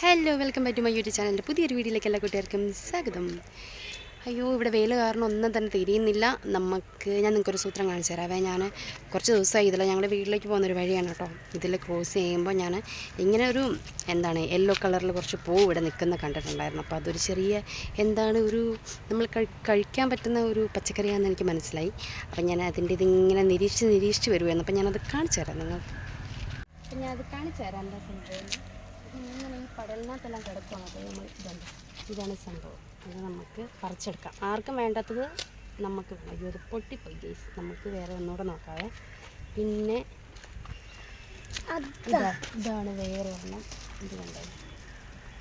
Hello welcome back to my YouTube ചാനലിന്റെ പുതിയൊരു വീഡിയോയിലേക്ക് എല്ലാ കൂട്ടുകാർക്കും സ്വാഗതം. അയ്യോ ഇവിടെ വെയിൽ കാരണം ഒന്നും തന്നെ തിരിയുന്നില്ല. നമുക്ക് ഞാൻ നിങ്ങൾക്കൊരു സൂത്രം കാണിച്ചു തരാവേ. ഞാൻ കുറച്ച് ദിവസമായി ഇതിൽ ഞങ്ങളുടെ വീട്ടിലേക്ക് പോകുന്നൊരു വഴിയാണ് കേട്ടോ. ഇതിൽ ക്രോസ് ചെയ്യുമ്പോൾ ഞാൻ ഇങ്ങനെ ഒരു എന്താണ് യെല്ലോ കളറിൽ കുറച്ച് പൂ ഇവിടെ നിൽക്കുന്ന കണ്ടിട്ടുണ്ടായിരുന്നു. അപ്പോൾ അതൊരു ചെറിയ എന്താണ് ഒരു നമ്മൾ കഴിക്കാൻ പറ്റുന്ന ഒരു പച്ചക്കറിയാണെന്ന് എനിക്ക് മനസ്സിലായി. അപ്പോൾ ഞാൻ അതിന്റെ ഇതിങ്ങനെ നിരീക്ഷിച്ച് നിരീക്ഷിച്ച് വരുമായിരുന്നു അപ്പോൾ ഞാനത് കാണിച്ചു തരാം നിങ്ങൾക്ക്. ഞാൻ അത് കാണിച്ചു തരാം എന്താ സംഭവം ഇങ്ങനെ ഈ പടലിനകത്തെല്ലാം കിടക്കുകയാണ് അപ്പോൾ നമ്മൾ ഇതുണ്ട് ഇതാണ് സംഭവം. അത് നമുക്ക് പറിച്ചെടുക്കാം. ആർക്കും വേണ്ടാത്തത് നമുക്ക് അയ്യോ ഇത് പൊട്ടിപ്പോയി. ഗേസ് നമുക്ക് വേറെ ഒന്നുകൂടെ നോക്കാവേ. പിന്നെ ഇതാ ഇതാണ് വേറെ ഒരെണ്ണം. ഇത് കണ്ടത്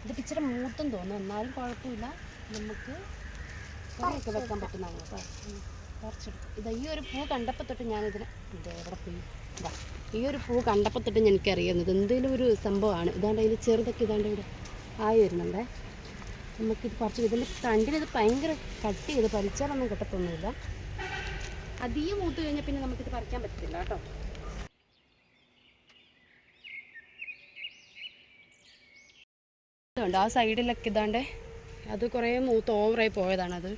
ഇത് ഇച്ചിരി മൂത്തും തോന്നും എന്നാലും കുഴപ്പമില്ല. നമുക്ക് കുറേയൊക്കെ വെക്കാൻ പറ്റുന്നതാണ് കേട്ടോ. പറിച്ചെടുക്കും. ഇതാ ഈ ഒരു പൂ കണ്ടപ്പോൾ തൊട്ട് ഞാനിതിന് ഇത് എവിടെ പോയി? ഇതാ. ഈ ഒരു പൂ കണ്ടപ്പോൾ തൊട്ട് എനിക്കറിയുന്നത്. എന്തെങ്കിലും ഒരു സംഭവമാണ്. ഇതാണ്ട് അതിൽ ചെറുതൊക്കെ ഇതാണ്ട് ഇവിടെ ആയി വരുന്നുണ്ടേ. നമുക്കിത് കുറച്ച് ഇതിന്റെ തണ്ടിന് ഇത് ഭയങ്കര കട്ട് ചെയ്ത് പറിച്ചാലൊന്നും കിട്ടത്തൊന്നുമില്ല. അധികം മൂത്ത് കഴിഞ്ഞാൽ പിന്നെ നമുക്കിത് പറിക്കാൻ പറ്റത്തില്ല കേട്ടോ. ഇതുണ്ട്. ആ സൈഡിലൊക്കെ ഇതാണ്ട് അത് കുറേ മൂത്ത് ഓവറായി പോയതാണത്.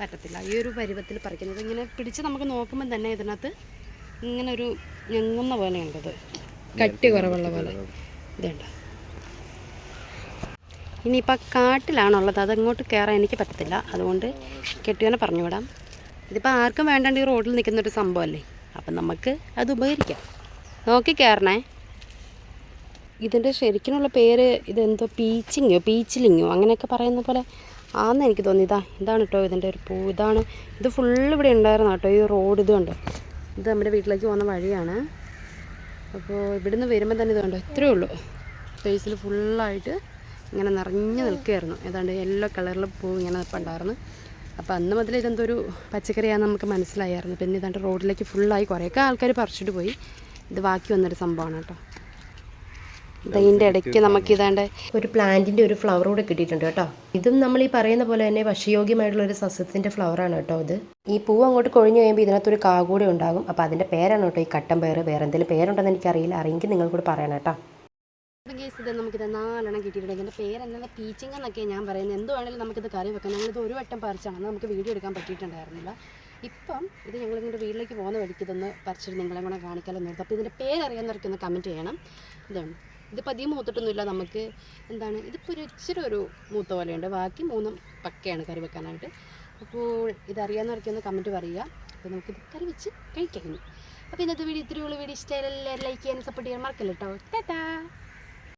പറ്റത്തില്ല. ഈ ഒരു പരുവത്തിൽ പറിക്കുന്നത്. ഇങ്ങനെ പിടിച്ച് നമുക്ക് നോക്കുമ്പോൾ തന്നെ ഇതിനകത്ത് ഇങ്ങനെ ഒരു ഞങ്ങുന്ന പോലെ ഉണ്ടത് കട്ടി കുറവുള്ള പോലെ. ഇതുണ്ട്. ഇനിയിപ്പോൾ കാട്ടിലാണുള്ളത്. അതങ്ങോട്ട് കയറാൻ എനിക്ക് പറ്റത്തില്ല. അതുകൊണ്ട് കെട്ടിയോനെ പറഞ്ഞു വിടാം ഇതിപ്പോൾ ആർക്കും വേണ്ടാണ്ട് ഈ റോഡിൽ നിൽക്കുന്ന ഒരു സംഭവമല്ലേ അപ്പം നമുക്ക് അത് ഉപകരിക്കാം. നോക്കി കയറണേ ഇതിന്റെ ശരിക്കിനുള്ള പേര് ഇതെന്തോ പീച്ചിങ്ങോ പീച്ചിലിങ്ങോ അങ്ങനെയൊക്കെ പറയുന്ന പോലെ ആന്ന് എനിക്ക് തോന്നി ഇതാ ഇതാണ് കേട്ടോ ഇതിന്റെ ഒരു പൂ. ഇതാണ് ഇത് ഫുള്ള് ഇവിടെ ഉണ്ടായിരുന്നു കേട്ടോ ഈ റോഡ് ഇതുണ്ട് ഇത് നമ്മുടെ വീട്ടിലേക്ക് പോകുന്ന വഴിയാണ്. അപ്പോൾ ഇവിടുന്ന് വരുമ്പോൾ തന്നെ ഇതുകൊണ്ട് ഇത്രയേ ഉള്ളൂ. ഫേസിൽ ഫുള്ളായിട്ട് ഇങ്ങനെ നിറഞ്ഞു നിൽക്കുകയായിരുന്നു. ഏതാണ്ട് യെല്ലോ കളറിൽ പൂ ഇങ്ങനെ നിൽപ്പുണ്ടായിരുന്നു. അപ്പോൾ അന്ന് മുതൽ ഇതെന്തോ ഒരു പച്ചക്കറിയാണെന്ന് നമുക്ക് മനസ്സിലായിരുന്നു പിന്നെ ഇതാണ്ട് റോഡിലേക്ക് ഫുള്ളായി കുറേയൊക്കെ ആൾക്കാർ പറിച്ചിട്ട് പോയി. ഇത് ബാക്കി വന്നൊരു സംഭവമാണ് കേട്ടോ. ഇതിന്റെ ഇടയ്ക്ക് നമുക്ക് ഇതാണ്ട് ഒരു പ്ലാന്റിന്റെ ഒരു ഫ്ലവർ കൂടെ കിട്ടിയിട്ടുണ്ട് കേട്ടോ. ഇതും നമ്മൾ ഈ പറയുന്ന പോലെ തന്നെ ഭക്ഷ്യയോഗ്യമായിട്ടുള്ള ഒരു സസ്യത്തിന്റെ ഫ്ലവറാണ് കേട്ടോ ഇത്. ഈ പൂവ് അങ്ങോട്ട് കൊഴിഞ്ഞു കഴിയുമ്പോൾ ഇതിനകത്തൊരു കാ കൂടെ ഉണ്ടാകും. അപ്പോൾ അതിന്റെ പേരാണ് കേട്ടോ ഈ കട്ടൻ പേര് വേറെ എന്തെങ്കിലും പേരുണ്ടെന്ന് എനിക്കറിയില്ല. അറിയെങ്കിൽ നിങ്ങൾ കൂടെ പറയണം കേട്ടോ. കേസ് ഇത് നമുക്കിത് നാലെണ്ണം കിട്ടിയിട്ടുണ്ട്. ഇതിന്റെ പേരെന്താ പീച്ചിങ് എന്നൊക്കെ ഞാൻ പറയുന്നത്. എന്ത് വേണമെങ്കിലും നമുക്കിത് കറി വെക്കാം. ഞങ്ങളിത് ഒരു വട്ടം പറിച്ചാണ്. നമുക്ക് വീഡിയോ എടുക്കാൻ പറ്റിയിട്ടുണ്ടായിരുന്നില്ല. ഇപ്പം ഇത് ഞങ്ങൾ നിങ്ങളുടെ വീട്ടിലേക്ക് പോകുന്ന വഴിക്ക് ഇതൊന്ന് പറിച്ചിട്ട് നിങ്ങളെ കൂടെ കാണിക്കാമെന്ന് നിർത്തും അപ്പോൾ ഇതിന്റെ പേരറിയാവുന്നവർക്ക് ഒന്ന് കമന്റ് ചെയ്യണം. ഇതാണ്. ഇതിപ്പോൾ അധികം മൂത്തിട്ടൊന്നുമില്ല നമുക്ക്. എന്താണ്? ഇതിപ്പോൾ ഒരു ഇച്ചിരി ഒരു മൂത്ത പോലെയുണ്ട്. ബാക്കി മൂന്നും പക്കയാണ് കറി വെക്കാനായിട്ട്. അപ്പോൾ ഇതറിയാവുന്നവർക്ക് ഒന്ന് കമന്റ് പറയുക. അപ്പോൾ ഇത് കറി വെച്ച് കഴിക്കാം അപ്പോൾ ഇന്നത്തെ വീഡിയോ ഇത്രയുള്ള വീഡിയോ ഇഷ്ടമായാലും ലൈക്ക് ചെയ്യാനും സപ്പോർട്ട് ചെയ്യാൻ മറക്കല്ലോ കേട്ടോ ടാറ്റാ